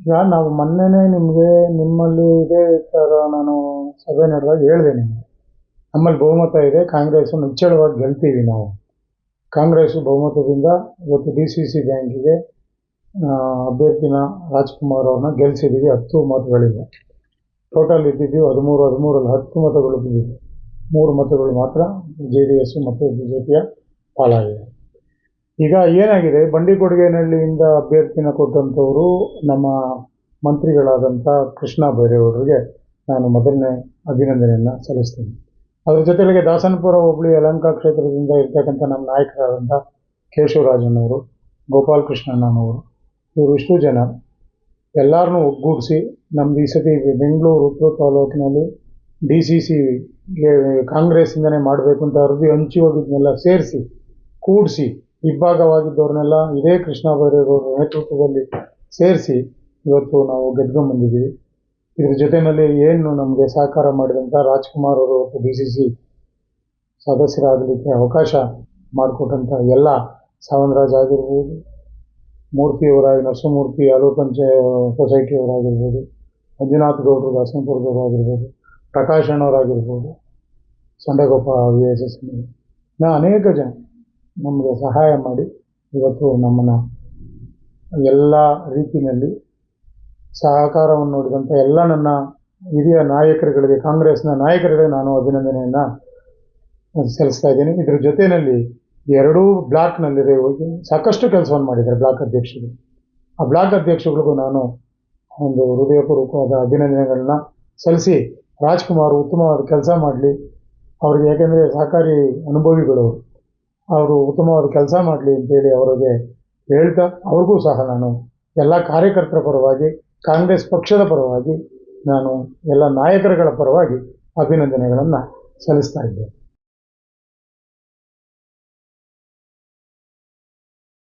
ಈಗ ನಾವು ಮೊನ್ನೆನೇ ನಿಮಗೆ, ನಿಮ್ಮಲ್ಲಿ ಇದೇ ಥರ ನಾನು ಸಭೆ ನಡೆದಾಗ ಹೇಳಿದೆ ನಿಮಗೆ. ನಮ್ಮಲ್ಲಿ ಬಹುಮತ ಇದೆ ಕಾಂಗ್ರೆಸ್ ನಿಚ್ಚಳವಾಗಿ ಗೆಲ್ತೀವಿ ನಾವು. ಕಾಂಗ್ರೆಸ್ ಬಹುಮತದಿಂದ ಇವತ್ತು ಡಿ ಸಿ ಸಿ ಬ್ಯಾಂಕಿಗೆ ಅಭ್ಯರ್ಥಿನ ರಾಜ್ಕುಮಾರ್ ಅವ್ರನ್ನ ಗೆಲ್ಲಿಸಿದ್ದೀವಿ ಹತ್ತು ಮತಗಳಿಂದ ಟೋಟಲ್ ಇದ್ದಿದ್ದೀವಿ ಹದಿಮೂರು ಹದಿಮೂರಲ್ಲಿ ಹತ್ತು ಮತಗಳು ಬಿದ್ದಿದೆ ಮೂರು ಮತಗಳು ಮಾತ್ರ ಜೆ ಡಿ ಎಸ್ ಮತ್ತು ಬಿ ಜೆ ಪಿಯ ಪಾಲಾಗಿದೆ. ಈಗ ಏನಾಗಿದೆ? ಬಂಡಿಕೊಡುಗೆನಹಳ್ಳಿಯಿಂದ ಅಭ್ಯರ್ಥಿನ ಕೊಟ್ಟಂಥವರು ನಮ್ಮ ಮಂತ್ರಿಗಳಾದಂಥ ಕೃಷ್ಣ ಬೈರೇಗೌಡರಿಗೆ ನಾನು ಮೊದಲನೇ ಅಭಿನಂದನೆಯನ್ನು ಸಲ್ಲಿಸ್ತೀನಿ. ಅದ್ರ ಜೊತೆಗೆ ದಾಸನಪುರ ಹೋಬಳಿ ಅಲಂಕಾ ಕ್ಷೇತ್ರದಿಂದ ಇರ್ತಕ್ಕಂಥ ನಮ್ಮ ನಾಯಕರಾದಂಥ ಕೇಶವರಾಜನವರು, ಗೋಪಾಲಕೃಷ್ಣಣ್ಣನವರು, ಇವರು ಇಷ್ಟು ಜನ. ಎಲ್ಲರನ್ನೂ ಒಗ್ಗೂಡಿಸಿ ನಮ್ಮದು ಈ ಸತಿ ಬೆಂಗಳೂರು ಉತ್ತರ ತಾಲೂಕಿನಲ್ಲಿ ಡಿ ಸಿ ಸಿಗೆ ಕಾಂಗ್ರೆಸ್ಸಿಂದನೇ ಮಾಡಬೇಕು ಅಂತ ಅರ್ಜಿ ಹಂಚಿ ಹೋಗಿದ್ದನ್ನೆಲ್ಲ ಸೇರಿಸಿ, ಕೂಡಿಸಿ ಇಬ್ಬಾಗವಾಗಿದ್ದವ್ರನ್ನೆಲ್ಲ ಇದೇ ಕೃಷ್ಣ ಬೈರೇಗೌಡ ನೇತೃತ್ವದಲ್ಲಿ ಸೇರಿಸಿ ಇವತ್ತು ನಾವು ಗೆದ್ಕೊಂಬಂದಿದ್ದೀವಿ ಇದ್ರ ಜೊತೆಯಲ್ಲಿ ಏನು ನಮಗೆ ಸಹಕಾರ ಮಾಡಿದಂಥ ರಾಜ್ಕುಮಾರ್ ಅವರು ಮತ್ತು ಡಿ ಸಿ ಸಿ ಸದಸ್ಯರಾಗಲಿಕ್ಕೆ ಅವಕಾಶ ಮಾಡಿಕೊಟ್ಟಂಥ ಎಲ್ಲ ಸಾವಂತರಾಜ್ ಆಗಿರ್ಬೋದು ಮೂರ್ತಿಯವರಾಗಿ ನರಸಿಂಹಮೂರ್ತಿ ಆಲೂ ಪಂಚ ಸೊಸೈಟಿಯವರಾಗಿರ್ಬೋದು ಮಂಜುನಾಥ್ ಗೌಡರು, ದಾಸನಪುರದವರು ಆಗಿರ್ಬೋದು, ಪ್ರಕಾಶ್ ಅಣ್ಣವರಾಗಿರ್ಬೋದು ಸಂಡಗೋಪ ವಿ ಎಸ್ ಎಸ್ ನಾ ಅನೇಕ ಜನ ನಮಗೆ ಸಹಾಯ ಮಾಡಿ ಇವತ್ತು ನಮ್ಮನ್ನು ಎಲ್ಲ ರೀತಿಯಲ್ಲಿ ಸಹಕಾರವನ್ನು ನೋಡಿದಂಥ ಎಲ್ಲ ನನ್ನ ಹಿರಿಯ ನಾಯಕರುಗಳಿಗೆ, ಕಾಂಗ್ರೆಸ್ನ ನಾಯಕರುಗಳಿಗೆ ನಾನು ಅಭಿನಂದನೆಯನ್ನು ಸಲ್ಲಿಸ್ತಾ ಇದ್ದೀನಿ. ಇದ್ರ ಜೊತೆಯಲ್ಲಿ ಎರಡೂ ಹೋಗಿ ಸಾಕಷ್ಟು ಕೆಲಸವನ್ನು ಮಾಡಿದ್ದಾರೆ ಬ್ಲಾಕ್ ಅಧ್ಯಕ್ಷರು. ಆ ಬ್ಲಾಕ್ ಅಧ್ಯಕ್ಷಗಳಿಗೂ ನಾನು ಒಂದು ಹೃದಯಪೂರ್ವಕವಾದ ಅಭಿನಂದನೆಗಳನ್ನ ಸಲ್ಲಿಸಿ ರಾಜ್ಕುಮಾರ್ ಉತ್ತಮವಾದ ಕೆಲಸ ಮಾಡಲಿ. ಅವ್ರಿಗೆ ಯಾಕೆಂದರೆ ಸಹಕಾರಿ ಅನುಭವಿಗಳು ಅವರು ಉತ್ತಮವಾದ ಕೆಲಸ ಮಾಡಲಿ ಅಂತೇಳಿ ಅವರಿಗೆ ಹೇಳ್ತಾ, ಅವ್ರಿಗೂ ಸಹ ನಾನು ಎಲ್ಲ ಕಾರ್ಯಕರ್ತರ ಪರವಾಗಿ, ಕಾಂಗ್ರೆಸ್ ಪಕ್ಷದ ಪರವಾಗಿ ನಾನು ಎಲ್ಲ ನಾಯಕರುಗಳ ಪರವಾಗಿ ಅಭಿನಂದನೆಗಳನ್ನು ಸಲ್ಲಿಸ್ತಾ ಇದ್ದೇನೆ.